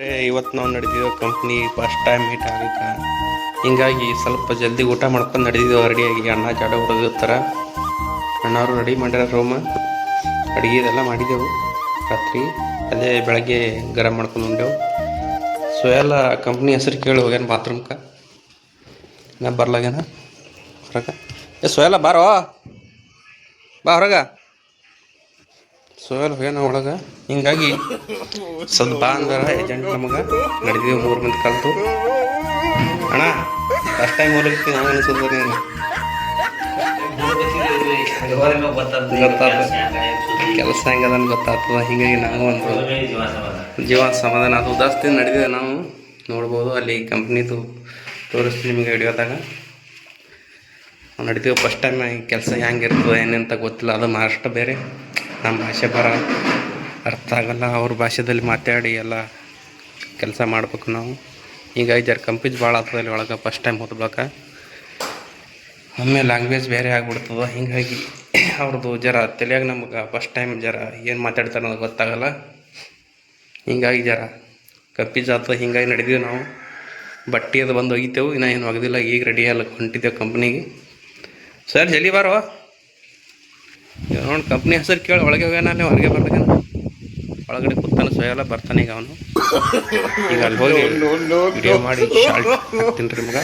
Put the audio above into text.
ಇವತ್ತು ನಾವು ನಡೆದಿದ್ದೇವೆ ಕಂಪ್ನಿ ಫಸ್ಟ್ ಟೈಮ್ ಮೀಟ್ ಆಗಕ್ಕೆ ಹಿಂಗಾಗಿ ಸ್ವಲ್ಪ ಜಲ್ದಿ ಊಟ ಮಾಡ್ಕೊಂಡು ನಡೆದಿದ್ದೇವೆ ರೆಡಿಯಾಗಿ ಅಣ್ಣ ಜಾಡ ಹೊರಗಿರ್ತಾರ ಅಣ್ಣವರು ರೆಡಿ ಮಾಡ್ಯಾರ ರೂಮ ಅಡುಗೆ ಇದೆಲ್ಲ ಮಾಡಿದೆವು. ರಾತ್ರಿ ಅದೇ ಬೆಳಗ್ಗೆ ಗರಂ ಮಾಡ್ಕೊಂಡು ಉಂಡೆವು. ಸೋಯಲ್ಲ ಕಂಪ್ನಿ ಹೆಸರು ಕೇಳಿ ಹೋಗ್ಯಾನ ಬಾತ್ರೂಮ್ಗೆ ಬರ್ಲಾಗ್ಯಾನ ಹೊರಗೆ? ಏ ಸೊಯಲ್ಲ ಬಾರೋ. ಬಾ ಹೊರಗೆ. ಸೋಯಲ್ ಹೋಗ್ಯಾನ ಒಳಗೆ. ಹಿಂಗಾಗಿ ಸ್ವಲ್ಪ ಬಾ ಏಜೆಂಟ್ ನಮಗೆ ನಡೆದಿದ್ದೇವೆ ಮೂರು ಮಂದಿ ಕಲ್ತು. ಅಣ್ಣ ಫಸ್ಟ್ ಟೈಮ್ ಹೋಗ್ಲಿಕ್ಕೆ ನಾವು ಅನಿಸೋದು ನೀನು ಕೆಲಸ ಹೆಂಗದ ಗೊತ್ತಾಗ್ತದ. ಹಿಂಗಾಗಿ ನಾವು ಒಂದು ಜೀವ ಸಮಾಧಾನ ಅದು ಉದಾಸ್ತಿ ನಡೆದಿದೆ ನಾವು. ನೋಡ್ಬೋದು, ಅಲ್ಲಿ ಕಂಪ್ನಿದು ತೋರಿಸ್ತೀನಿ ನಿಮಗೆ ಹಿಡಿಯೋದಾಗ ನಡಿತೀವಿ ಫಸ್ಟ್ ಟೈಮ್ ಕೆಲಸ ಹೆಂಗಿರ್ತದೆ ಏನಂತ ಗೊತ್ತಿಲ್ಲ. ಅದು ಮಹಾರಾಷ್ಟ್ರ ಬೇರೆ. ನಮ್ಮ ಭಾಷೆ ಬರ ಅರ್ಥ ಆಗಲ್ಲ. ಅವ್ರ ಭಾಷೆದಲ್ಲಿ ಮಾತಾಡಿ ಎಲ್ಲ ಕೆಲಸ ಮಾಡ್ಬೇಕು ನಾವು. ಹೀಗಾಗಿ ಜರ ಕಂಪೀಸ್ ಭಾಳ ಆಗ್ತದೆ ಅಲ್ಲಿ ಒಳಗೆ ಫಸ್ಟ್ ಟೈಮ್ ಓದ್ಬೇಕು. ಒಮ್ಮೆ ಲ್ಯಾಂಗ್ವೇಜ್ ಬೇರೆ ಆಗ್ಬಿಡ್ತದೆ, ಹೀಗಾಗಿ ಅವ್ರದ್ದು ಜರ ತಲೆಯಾಗ ನಮ್ಗೆ ಫಸ್ಟ್ ಟೈಮ್ ಜರ ಏನು ಮಾತಾಡ್ತಾರೆ ಅನ್ನೋದು ಗೊತ್ತಾಗಲ್ಲ. ಹೀಗಾಗಿ ಜರ ಕಪ್ಪೀಸ್ ಆಗ್ತದೆ. ಹಿಂಗಾಗಿ ನಡೆದೀವಿ ನಾವು. ಬಟ್ಟೆ ಅದು ಬಂದು ಒಗಿತೇವೆ, ಇನ್ನೂ ಏನು ಒಗ್ದಿಲ್ಲ. ಈಗ ರೆಡಿ ಅಲ್ಲ ಹೊಂಟಿದ್ದೇವೆ ಕಂಪ್ನಿಗೆ ಸರ್, ಜಲ್ದಿ ಬಾರೋ. ನೋಡಿ ಕಂಪ್ನಿ ಹೆಸರು ಕೇಳಿ ಒಳಗೆ ಹೋಗ್ಯಾನ ಅಲ್ಲಿ ಹೊರಗೆ ಬರ್ಬೇಕನ? ಒಳಗಡೆ ಕೂತಾನೆ ಸೋಯಲ್ಲ ಬರ್ತಾನೆ ಈಗ ಅವನು. ಈಗ ಅಲ್ಲಿ ಹೋಗಿ ವಿಡಿಯೋ ಮಾಡಿ ಶಾರ್ಟ್ ಹಾಕ್ತೀನಿ ರೀ ಮಗ.